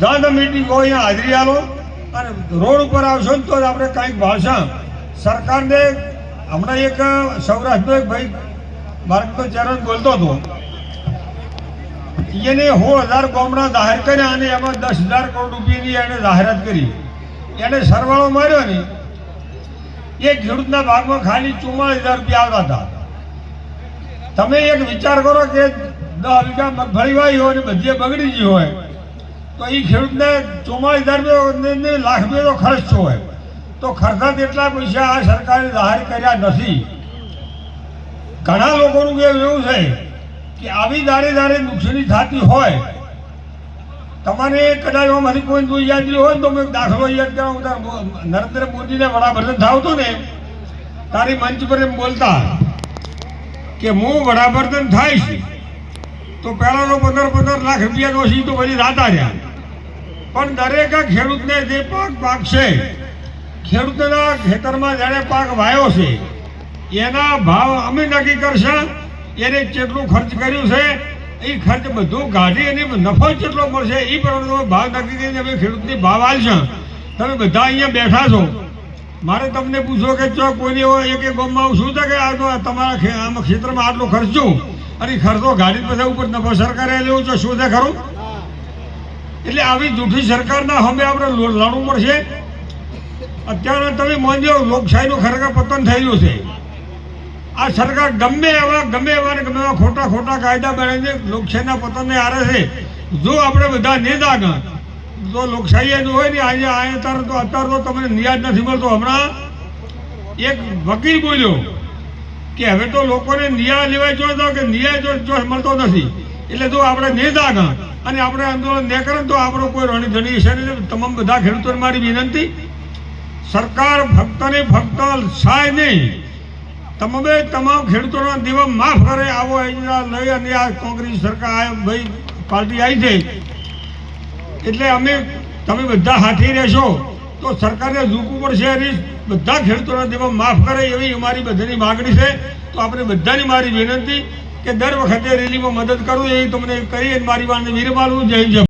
જાણ મીટિંગ હોય, અહીંયા હાજરી આલો અને રોડ ઉપર આવશો ને તો આપણે કાંઈક ભાષા. સરકારને હમણાં એક સૌરાષ્ટ્રનો એક ભાઈ માર્ગનો ચેરન બોલતો હતો. એને સોળ હજાર ગામડા જાહેર કર્યા અને એમાં દસ હજાર કરોડ રૂપિયાની એને જાહેરાત કરી. એને સરવાળો માર્યો ને, એ ખેડૂતના ભાગમાં ખાલી ચુમ્માળીસ હજાર રૂપિયા આવતા હતા. તમે એક વિચાર કરો કે દસ વીઘા મગફળી વાવી હોય ને બધી બગડી ગઈ હોય તો એ ખેડૂતને ચુમ્માળીસ રૂપિયા લાખ રૂપિયાનો ખર્ચ હોય. તો ખર્ચા તેટલા પૈસા આ સરકારે જાહેર કર્યા નથી. ઘણા લોકોનું કહેવું એવું છે કે આવી દારે દારે નુકસાની થતી હોય. તમારે કદાચ એમાંથી કોઈ કોઈ યાદ નહીં હોય તો મેં દાખલો યાદ કરાવું નરેન્દ્ર મોદીને વડાપ્રધાન થાવ તો ને, તારી મંચ પર એમ બોલતા કે હું વડાપ્રધાન થાઈશ. તો પહેલા તો પંદર પંદર લાખ રૂપિયાનો સી તો પછી રાતા રહ્યા. પણ દરેક ખેડૂતને જે પાક પાકશે, ખેડૂતના ખેતરમાં જેણે પાક વાયો છે, એના ભાવ અમે નક્કી કરશે, એને કેટલું ખર્ચ કર્યું છે, એ ખર્ચ બધું કાઢી અને નફો કેટલો મળશે, એ પ્રમાણે ભાવ નક્કી કરીને અમે ખેડૂતની ભાવ આલશે. તમે બધા અહીંયા બેઠા છો. મારે તમને પૂછો કે જો કોઈને એક એક ગામમાં શું છે કે આ તમારા આમ ક્ષેત્રમાં આટલો ખર્ચો અને ખરતો ગાડી બધા ઉપર, નફો સરકારે લેવું છે, શું છે ખરું? એટલે આવી જૂઠી સરકારના હવે આપણે લડવું પડશે અત્યારે તમે માનજો લોકશાહીનું ખરેખર પતન થયેલું છે. આ સરકાર ગમે એવા ગમે એવા ગમે એવા ખોટા ખોટા કાયદા બનાવીને લોકશાહીના પતનને આરે છે. જો આપણે બધા નેતા ગણ તો લોકશાહી એનું હોય ને, આજે આ અત્યારે તો અત્યારે તો તમને નિયાજ નથી મળતો. હમણાં એક વકીલ બોલ્યો કે હવે તો લોકોને ન્યાય લેવાય જોઈતો કે ન્યાય જો જો મળતો નથી. એટલે જો આપણે નહીં દાગા અને આપણે આંદોલન ન કરે તો આપણો કોઈ રણધણી છે નહીં. તમામ બધા ખેડૂતોને મારી વિનંતી. સરકાર ફક્ત ને ફક્ત સહાય નહીં. તમે તમામ ખેડૂતોના દેવા માફ કરે. આવો અહીંયા લઈ અને આ કોંગ્રેસ સરકાર ભાઈ પાર્ટી આવી છે. એટલે અમે તમે બધા હાથી રહેશો. તો સરકારને ઝૂકવું પડશે હરીશ બધા ખેડૂતોના દેવા માફ કરે એવી અમારી બધાની માગણી છે. તો આપણે બધાની મારી વિનંતી કે દર વખતે રેલીમાં મદદ કરું એવી તમને કરી મારી વાતને વિરમાલું જય જય